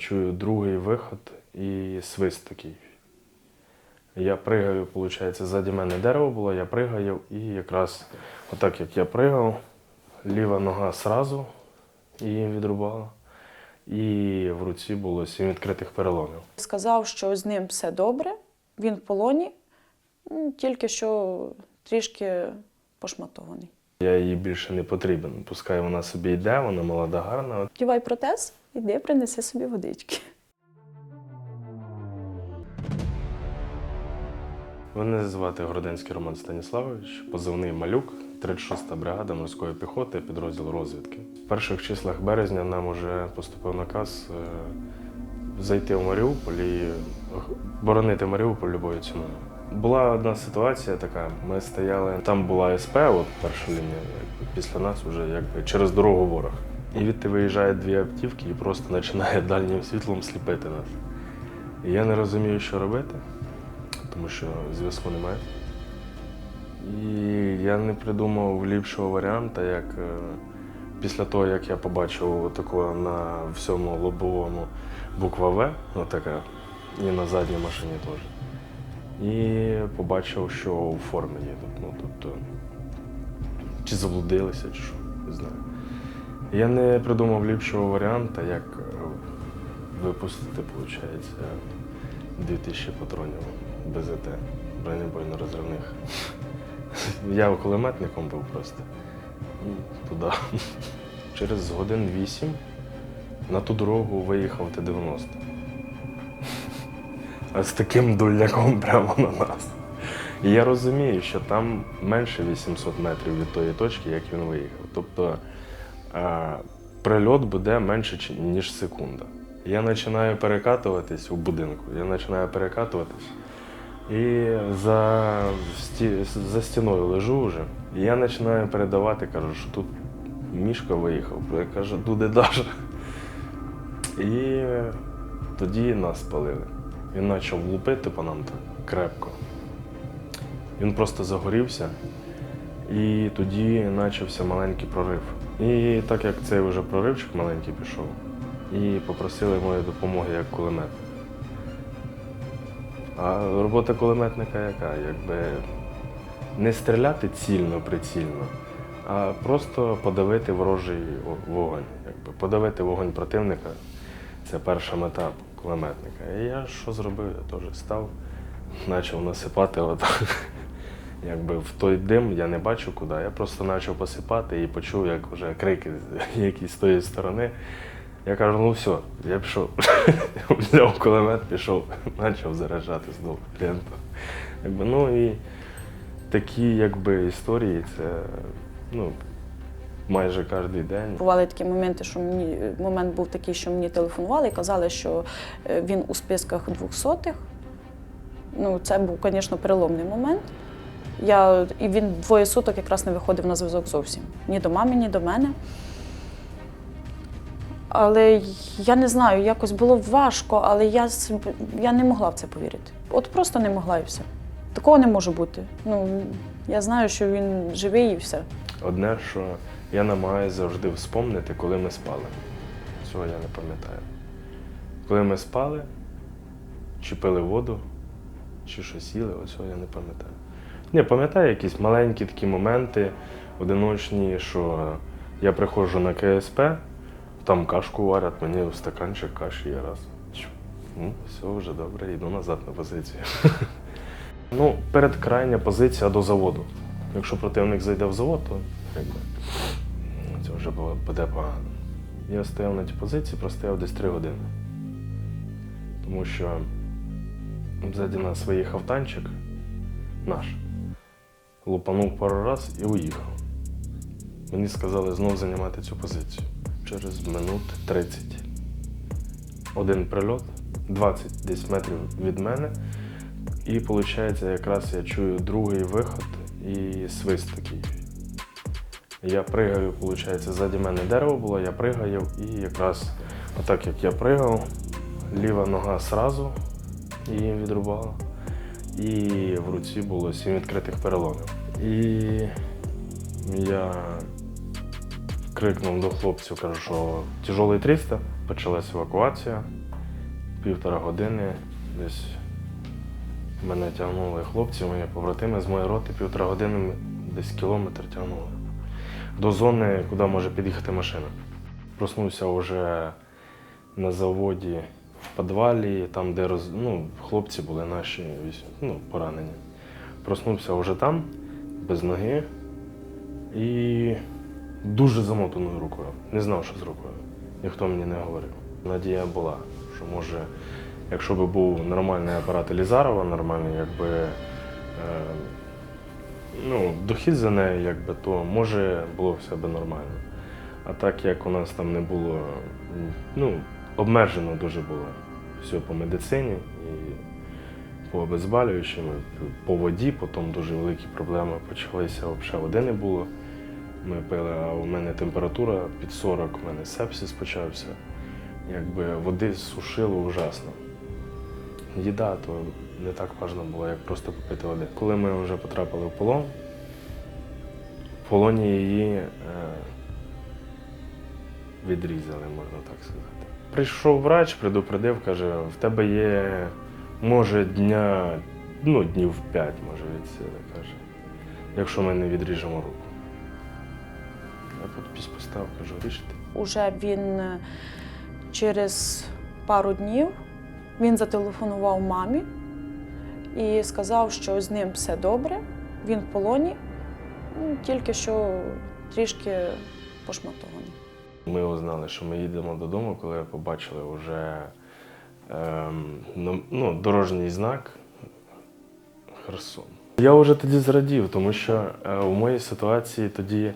чую другий виход і свист такий. Я пригаю, виходить, ззаді мене дерево було, я пригаю, і якраз отак як я пригав, ліва нога сразу її відрубала. І в руці було сім відкритих переломів. Сказав, що з ним все добре, він в полоні, тільки що трішки пошматований. Я їй більше не потрібен. Пускай вона собі йде, вона молода, гарна. Вдівай протез, іди, принеси собі водички. Мене звати Городенський Роман Станіславович, позивний малюк, 36-та бригада морської піхоти, підрозділ розвідки. В перших числах березня нам уже поступив наказ е, зайти в Маріуполь і боронити Маріуполь любою ціною. Була одна ситуація така. Ми стояли, там була СП, от перша лінія, після нас вже якби через дорогу ворог. І відти виїжджають дві автівки і просто починає дальнім світлом сліпити нас. І я не розумію, що робити тому що зв'язку немає. І я не придумав ліпшого варіанту, як е, після того, як я побачив такого на всьому лобовому буква В, отака, і на задній машині теж. І побачив, що у формі їдуть. Ну, тобто, чи заблудилися, чи що, не знаю. Я не придумав ліпшого варіанту, як е, випустити, виходить, 2000 патронів БЗТ, бронебойно-розривних. Я кулеметником був просто. І туди. Через годин вісім на ту дорогу виїхав Т-90. З таким дульняком прямо на нас. І я розумію, що там менше 800 метрів від тої точки, як він виїхав. Тобто прильот буде менше, ніж секунда. Я починаю перекатуватись у будинку, я починаю перекатуватись. І за, сті, за стіною лежу вже. І я починаю передавати, кажу, що тут мішка виїхав. Я кажу, туди даже. І тоді нас спалили. Він почав лупити по нам так крепко. Він просто загорівся, і тоді почався маленький прорив. І так як цей вже проривчик маленький пішов, і попросили моєї допомоги як кулемет. А робота кулеметника яка? Якби не стріляти цільно, прицільно, а просто подавити ворожий вогонь. Якби подавити вогонь противника це перша мета кулеметника. І я що зробив? Я теж став, почав насипати отак. Якби в той дим я не бачу куди. Я просто почав посипати і почув, як вже крики якісь з тої сторони. Я кажу, ну все, я пішов. Взяв кулемет, пішов, почав заряджати знову ленту. Якби, ну і такі якби, історії це ну, майже кожен день. Бували такі моменти, що мені момент був такий, що мені телефонували і казали, що е, він у списках двохсотих. Ну, це був, звісно, переломний момент. Я, і він двоє суток якраз не виходив на зв'язок зовсім. Ні до мами, ні до мене. Але я не знаю, якось було важко, але я, я не могла в це повірити. От просто не могла і все. Такого не може бути. Ну, я знаю, що він живий і все. Одне, що я намагаюся завжди вспомнити, коли ми спали. Цього я не пам'ятаю. Коли ми спали, чи пили воду, чи щось їли, оцього я не пам'ятаю. Ні, пам'ятаю якісь маленькі такі моменти, одиночні, що я приходжу на КСП, там кашку варять, мені в стаканчик каші є раз. Ну, все вже добре, йду назад на позицію. ну, передкрайня позиція до заводу. Якщо противник зайде в завод, то якби, вже буде погано. Я стояв на тій позиції, простояв десь три години. Тому що ззаді нас виїхав танчик наш, лупанув пару раз і уїхав. Мені сказали знову займати цю позицію. Через минут 30. Один прильот, 20 десь метрів від мене. І виходить, якраз я чую другий виход і свист такий. Я пригаю, виходить, ззаді мене дерево було, я пригаю, і якраз отак як я пригав, ліва нога сразу її відрубала. І в руці було сім відкритих переломів. І я крикнув до хлопців, кажу, що тяжелий 300, почалась евакуація. півтора години десь мене тягнули хлопці, мої побратими з моєї роти, півтора години десь кілометр тягнули. До зони, куди може під'їхати машина. Проснувся вже на заводі в підвалі, там, де роз... ну, хлопці були наші ну, поранені. Проснувся вже там, без ноги і дуже замотаною рукою. Не знав, що з рукою. Ніхто мені не говорив. Надія була, що може, якщо б був нормальний апарат Елізарова, нормальний, якби. Е, ну, дохід за нею, якби, то може було все би нормально. А так як у нас там не було, ну, обмежено дуже було все по медицині і по обезболюючим, по воді, потім дуже великі проблеми почалися, взагалі води не було. Ми пили, а у мене температура під 40, у мене сепсис почався. Якби води сушило ужасно. Їда то не так важливо було, як просто попити води. Коли ми вже потрапили в полон, в полоні її е, відрізали, можна так сказати. Прийшов врач, предупредив, каже, в тебе є, може, дня, ну, днів 5, може, від сили, каже, якщо ми не відріжемо руку. Я підпис поставив, кажу, рішите. Уже він е, через пару днів він зателефонував мамі і сказав, що з ним все добре, він в полоні, ну, тільки що трішки пошматований. Ми узнали, що ми їдемо додому, коли побачили вже ем, ну, ну, дорожній знак Херсон. Я вже тоді зрадів, тому що е, у моїй ситуації тоді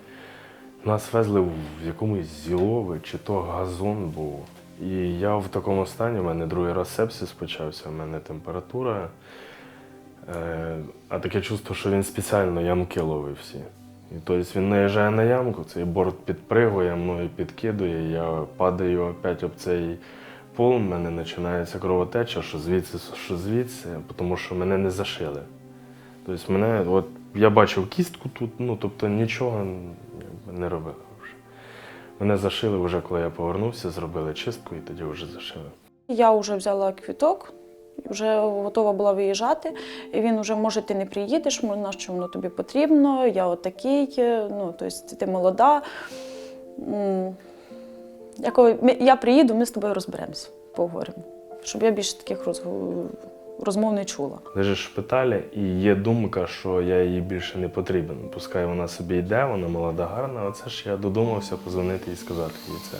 нас везли в якомусь зілові, чи то газон був. І я в такому стані, у мене другий раз сепсис почався, у мене температура. Е, а таке чувство, що він спеціально ямки ловив всі. І тобто він наїжджає на ямку, цей борт підпригує, мною підкидує, я падаю опять об цей пол, в мене починається кровотеча, що звідси, що звідси, тому що мене не зашили. Тобто мене, от я бачив кістку тут, ну тобто нічого не робили вже. Мене зашили вже, коли я повернувся, зробили чистку і тоді вже зашили. Я вже взяла квіток, вже готова була виїжджати, і він вже, може, ти не приїдеш, на що воно тобі потрібно, я отакий, е, ну, тобто ти молода. Я, приїду, ми з тобою розберемося, поговоримо. Щоб я більше таких розмов не чула. Лежиш в шпиталі, і є думка, що я їй більше не потрібен. Пускай вона собі йде, вона молода, гарна. Оце ж я додумався позвонити і сказати їй це.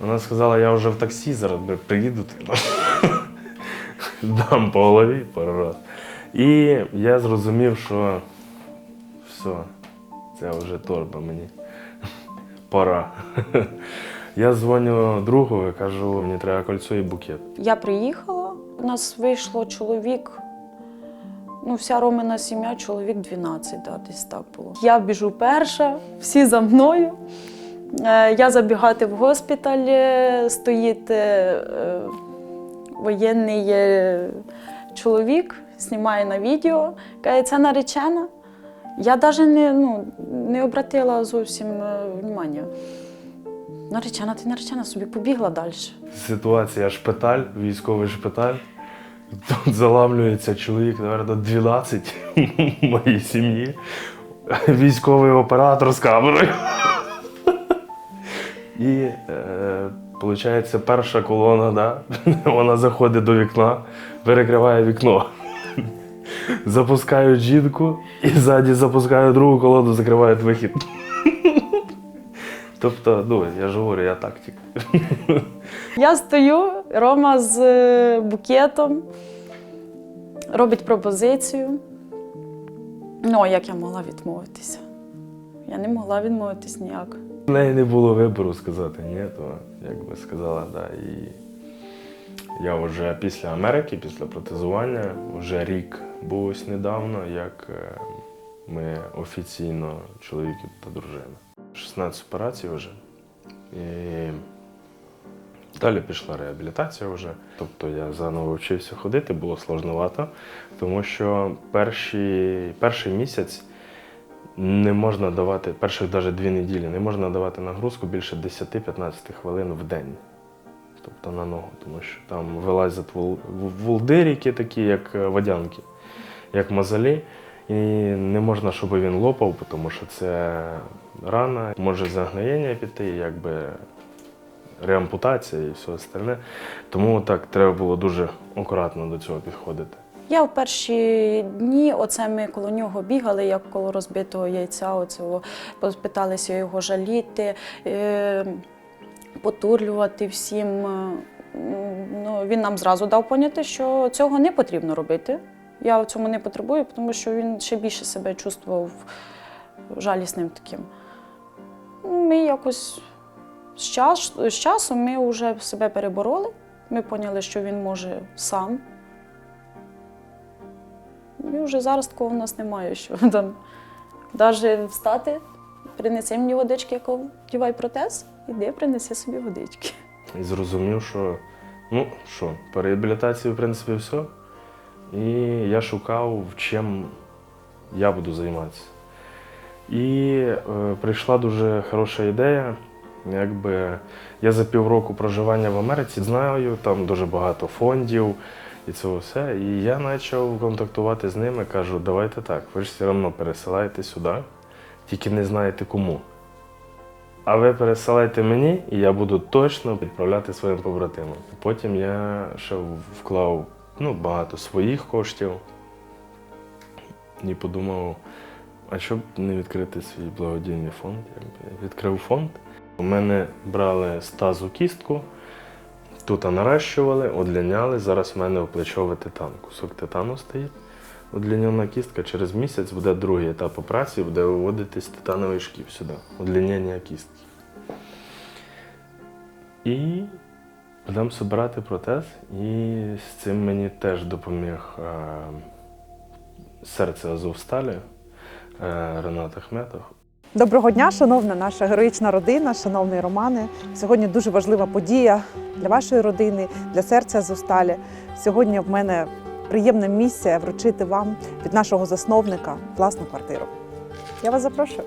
Вона сказала, я вже в таксі, зараз приїду, дам по голові пару раз. І я зрозумів, що все, це вже торба мені. Пора. Я дзвоню другу і кажу, мені треба кольцо і букет. Я приїхала, у нас вийшло чоловік. Ну, вся Ромина сім'я, чоловік 12, да, десь так було. Я біжу перша, всі за мною. Е, Я забігати в госпіталь, е, стоїть е, воєнний е, чоловік, знімає на відео, каже, це наречена. Я навіть не, ну, не обратила зовсім е, внимання. Наречена, ти наречена, собі побігла далі. Ситуація шпиталь, військовий шпиталь. Тут заламлюється чоловік, напевно, 12 в моїй сім'ї. Військовий оператор з камерою. І е, виходить, перша колона, да? вона заходить до вікна, перекриває вікно. Запускають жінку і ззаді запускають другу колону, закривають вихід. Тобто, ну, я ж говорю, я тактик. Я стою, Рома з е, букетом робить пропозицію. Ну, а як я могла відмовитися? Я не могла відмовитись ніяк. У неї не було вибору сказати ні, то як би сказала, да. І я вже після Америки, після протезування, вже рік був ось недавно, як е, ми офіційно чоловік та дружина. 16 операцій вже. І далі пішла реабілітація вже. Тобто я заново вчився ходити, було сложновато, тому що перші, перший місяць не можна давати, перших навіть дві неділі, не можна давати нагрузку більше 10-15 хвилин в день. тобто на ногу, тому що там вилазять вул- вул- такі, як е, водянки, як мозолі. І не можна, щоб він лопав, тому що це рана, може загноєння піти, якби реампутація і все остальне. Тому так треба було дуже акуратно до цього підходити. Я в перші дні, оце ми коло нього бігали, як коло розбитого яйця, оцього, питалися його жаліти, е, потурлювати всім. Е, Ну, він нам зразу дав поняти, що цього не потрібно робити. Я цьому не потребую, тому що він ще більше себе чувствував жалісним таким. Ми якось з, час, з часом ми вже себе перебороли. Ми поняли, що він може сам. І вже зараз такого в нас немає, що там навіть встати, принеси мені водички, я кажу, вдівай протез, іди, принеси собі водички. І зрозумів, що ну що, по реабілітації, в принципі, все. І я шукав, чим я буду займатися. І е, прийшла дуже хороша ідея. Якби я за півроку проживання в Америці знаю, там дуже багато фондів і це все. І я почав контактувати з ними, кажу, давайте так, ви ж все одно пересилаєте сюди, тільки не знаєте кому. А ви пересилайте мені, і я буду точно відправляти своїм побратимам. Потім я ще вклав ну, багато своїх коштів і подумав, а що б не відкрити свій благодійний фонд? Якби Відкрив фонд. У мене брали з тазу кістку, тут наращували, одліняли. Зараз в мене плечовий титан. Кусок титану стоїть. Одлінена кістка через місяць буде другий етап операції, буде виводитись титановий шків сюди. Одлінення кістки. І будемо збирати протез. І з цим мені теж допоміг е, серце Азовсталі е, Ренат Ахметов. Доброго дня, шановна наша героїчна родина, шановний Романе. Сьогодні дуже важлива подія для вашої родини, для серця Зусталі. Сьогодні в мене приємна місія вручити вам від нашого засновника власну квартиру. Я вас запрошую.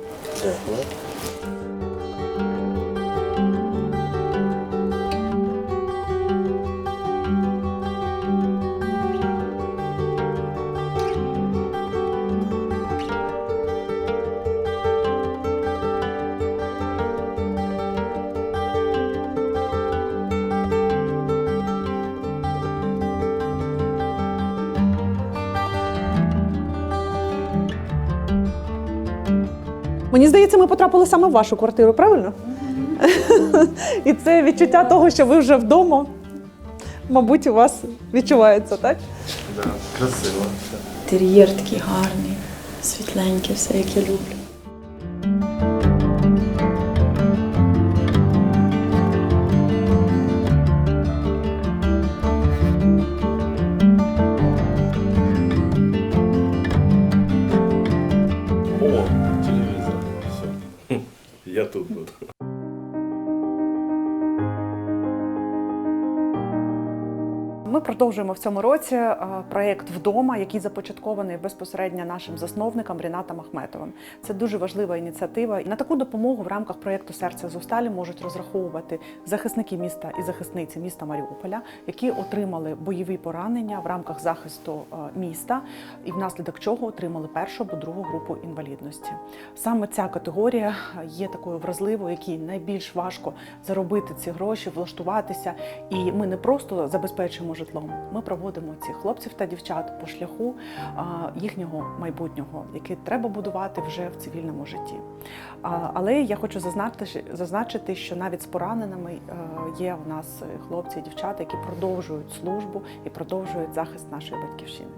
Мені здається, ми потрапили саме в вашу квартиру, правильно? І це відчуття того, що ви вже вдома, мабуть, у вас відчувається, так? Так, красиво. Інтер'єр такий гарний, світленький, все як я люблю. Я тут буду. Продовжуємо в цьому році е, проєкт вдома, який започаткований безпосередньо нашим засновником Рінатом Ахметовим. Це дуже важлива ініціатива. На таку допомогу в рамках проєкту Серце Зосталі можуть розраховувати захисники міста і захисниці міста Маріуполя, які отримали бойові поранення в рамках захисту е, міста, і внаслідок чого отримали першу або другу групу інвалідності. Саме ця категорія є такою вразливою, якій найбільш важко заробити ці гроші, влаштуватися. І ми не просто забезпечуємо житлом. Ми проводимо цих хлопців та дівчат по шляху їхнього майбутнього, яке треба будувати вже в цивільному житті. Але я хочу зазначити, що навіть з пораненими е, є у нас хлопці і дівчата, які продовжують службу і продовжують захист нашої батьківщини.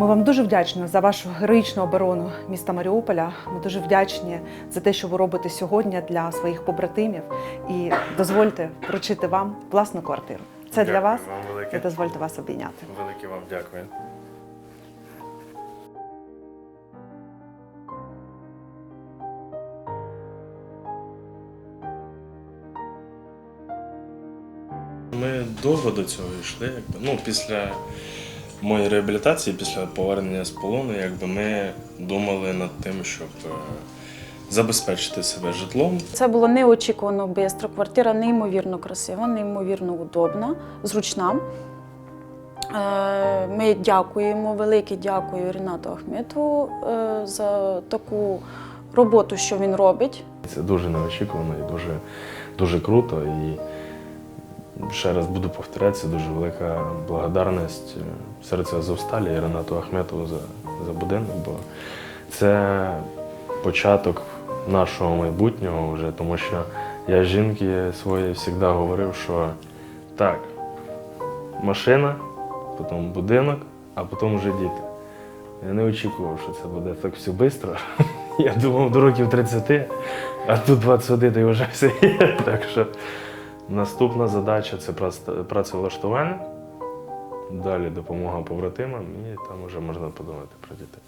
Ми вам дуже вдячні за вашу героїчну оборону міста Маріуполя. Ми дуже вдячні за те, що ви робите сьогодні для своїх побратимів. І дозвольте вручити вам власну квартиру. Це для вас. вам. І дозвольте вас обійняти. Велике вам дякую. Ми довго до цього йшли. Ну, після моїй реабілітації після повернення з полону, якби ми думали над тим, щоб е, забезпечити себе житлом. Це було неочікувано швидко. Квартира неймовірно красива, неймовірно удобна, зручна. Е, Ми дякуємо, велике дякую Рінату Ахметову е, за таку роботу, що він робить. Це дуже неочікувано і дуже, дуже круто. І ще раз буду повторятися, дуже велика благодарність е, серця Азовсталі і Ренату Ахметову за, за будинок, бо це початок нашого майбутнього вже, тому що я жінки своїй завжди говорив, що так, машина, потім будинок, а потім вже діти. Я не очікував, що це буде так все швидко. Я думав до років 30, а тут 21 і вже все є. Так що Наступна задача це працевлаштування. Далі допомога побратимам і там вже можна подумати про дітей.